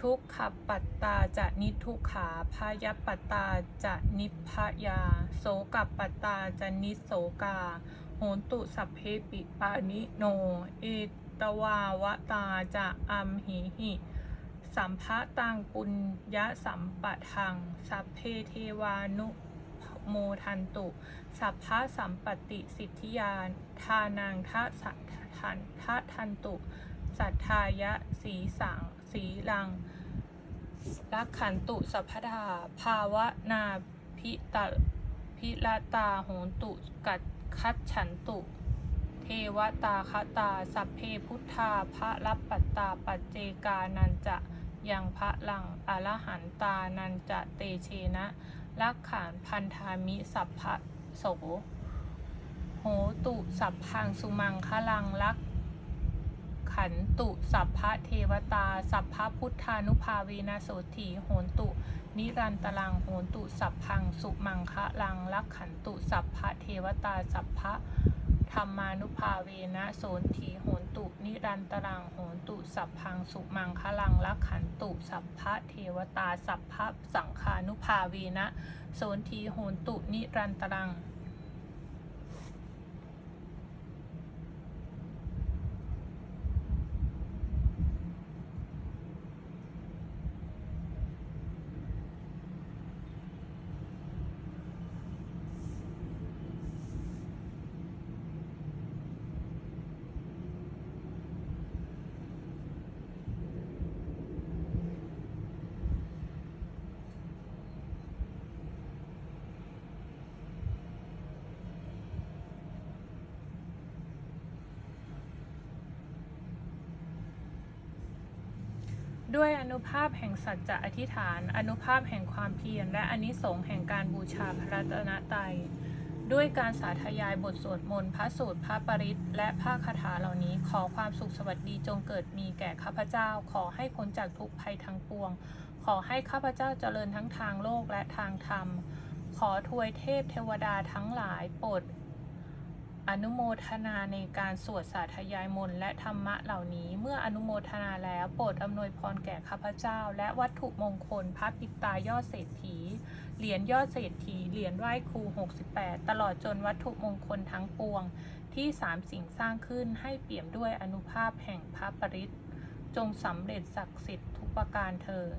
ทุกขปัตตาจะนิทุกขาพยปัตตาจะนิพยา โสกับปัตตาจะนิโสกา โหนตุสัพเพปิปานิโน เอตวาวตาจะอัมหิหิ สัมภะตังปุญญะสัมปะทัง สัพเพเทวานุโมทันตุ สัพพะสัมปติสิทธิยานทานังทะสัททันทะทันตุ สัทธายะสีสังสีลังรักขันตุสัพพดา ภาวนาพิตะพิลตาโหนตุกัดคัดฉันตุ เทวตาคตา สัพเพพุทธาพระรับปัตตาปัจเจกานันจะยังพระลังอรหันตานันจะเตเชนะลักขานพันธามิสัพพะโส โหตุสัพพังสุมังคลังลัก ขันตุสัพพะเทวตา สัพพะพุทธานุภาเวนะโสถีโหนตุ นิรันตลังโหนตุ สัพพัง สุมังคะลังลักขันตุ สัพพะเทวตา สัพพะธรรมานุภาเวนะโสถีโหนตุ นิรันตลังโหนตุ สัพพัง สุมังคะลังลักขันตุ สัพพะเทวตา สัพพะสังฆานุภาเวนะโสทีโหนตุ นิรันตลัง ด้วยอนุภาพแห่งสัจจะอธิษฐาน อนุภาพแห่งความเพียร และอนิสงส์แห่งการบูชาพระรัตนตรัย ด้วยการสาธยายบทสวดมนต์พระสูตรพระปริตและพระคาถาเหล่านี้ ขอความสุขสวัสดีจงเกิดมีแก่ข้าพเจ้า ขอให้พ้นจากทุกภัยทั้งปวง ขอให้ข้าพเจ้าเจริญทั้งทางโลกและทางธรรม ขอทวยเทพเทวดาทั้งหลายโปรด อนุโมทนาในการสวดสาธยายมนต์และธรรมะเหล่านี้ เมื่ออนุโมทนาแล้วโปรดอำนวยพรแก่ข้าพเจ้า และวัตถุมงคลพระปิตายอดเศรษฐี เหรียญยอดเศรษฐี เหรียญไหว้ครู 68 ตลอดจนวัตถุมงคลทั้งปวง ที่สามสิ่งสร้างขึ้นให้เปี่ยมด้วยอนุภาพแห่งพระปริตรจงสำเร็จศักดิ์สิทธิ์ทุกประการเทิน